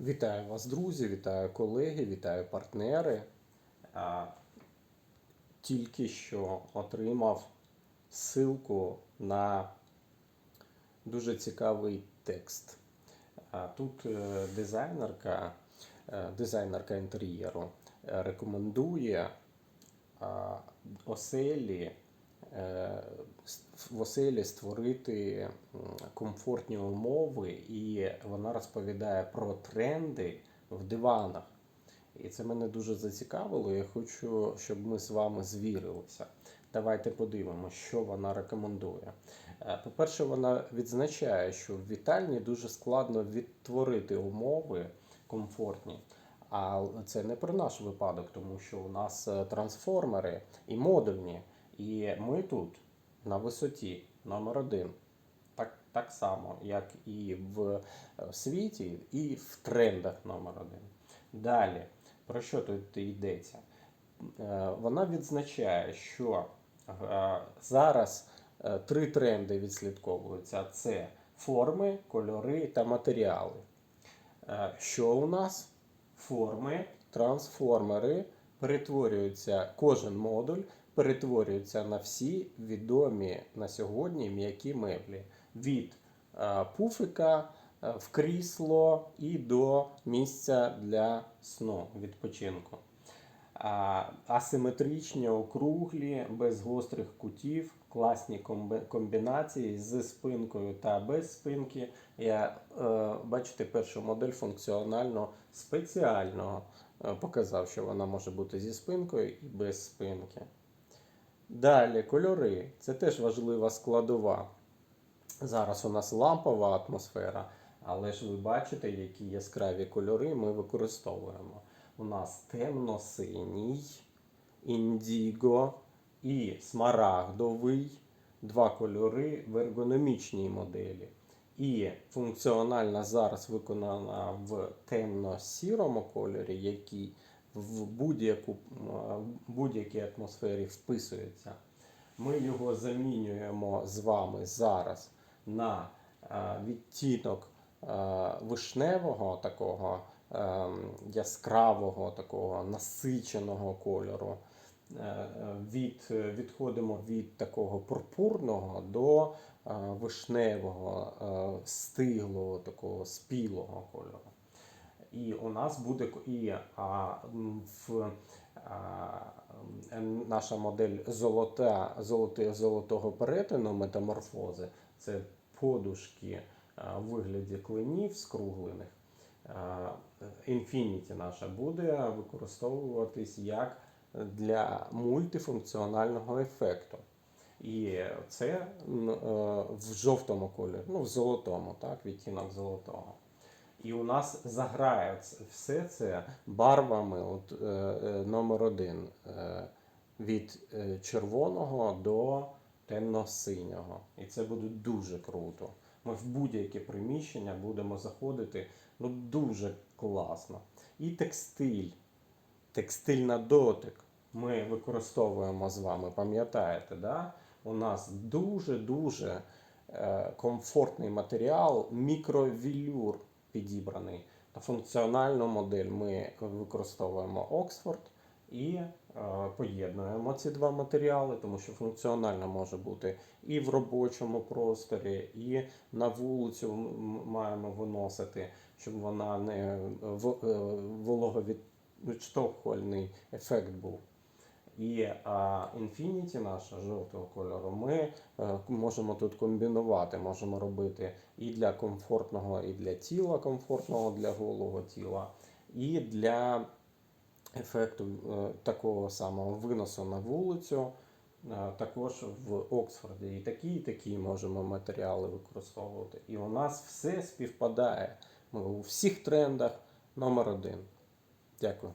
Вітаю вас, друзі, вітаю колеги, вітаю партнери. Тільки що отримав ссылку на дуже цікавий текст. Тут е, дизайнерка, е, дизайнерка інтер'єру рекомендує оселі, в оселі створити комфортні умови, і вона розповідає про тренди в диванах. І це мене дуже зацікавило. Я хочу, щоб ми з вами звірилися. Давайте подивимося, що вона рекомендує. Е, По-перше, вона відзначає, що в вітальні дуже складно відтворити умови комфортні. А це не про наш випадок, тому що у нас е, трансформери і модульні. І ми тут на висоті номер один. Так, так само, як і в е, світі, і в трендах номер один. Далі, про що тут йдеться? Е, Вона відзначає, що е, зараз три тренди відслідковуються: це форми, кольори та матеріали. Що у нас? Форми, трансформери перетворюються, кожен модуль перетворюється на всі відомі на сьогодні м'які меблі. Від е, пуфика е, в крісло і до місця для сну, відпочинку. Асиметричні, округлі, без гострих кутів, класні комбінації з спинкою та без спинки. Я е, бачите, першу модель функціонально спеціально е, показав, що вона може бути зі спинкою і без спинки. Далі кольори. Це теж важлива складова. Зараз у нас лампова атмосфера, але ж ви бачите, які яскраві кольори ми використовуємо. У нас темно-синій, індіго і смарагдовий два кольори в ергономічній моделі. І функціональна зараз виконана в темно-сірому кольорі, який в будь-яку будь-якій атмосфері вписується. Ми його замінюємо з вами зараз на е, відтінок е, вишневого такого ем, яскравого, такого насиченого кольору. Е, е, Від, е, відходимо від такого пурпурного до е, вишневого, е, стиглого, такого спілого кольору. І у нас буде і а, в а, наша модель золота, золоти, золотого перетину метаморфози це подушки в вигляді клинів скруглених. Infinity наша буде використовуватись як для мультифункціонального ефекту. І це е, в жовтому кольорі, ну в золотому, так, відтінок золотого. І у нас заграє все це барвами от, е, е, номер один е, від червоного до темно-синього. І це буде дуже круто. Ми в будь-яке приміщення будемо заходити ну, дуже класно. І текстиль, текстиль на дотик ми використовуємо з вами, пам'ятаєте, да? у нас дуже-дуже комфортний матеріал, мікровілюр підібраний. На функціональну модель ми використовуємо Оксфорд і е, поєднуємо ці два матеріали, тому що функціонально може бути і в робочому просторі, і на вулицю маємо виносити, щоб вона не в- е, вологовідштовхувальний ефект був. І Infinity наша жовтого кольору ми е, можемо тут комбінувати, можемо робити і для комфортного, і для тіла комфортного, для голого тіла, і для ефекту е, такого самого виносу на вулицю, е, також в Оксфорді. І такі, і такі можемо матеріали використовувати. І у нас все співпадає. Ми у всіх трендах номер один. Дякую.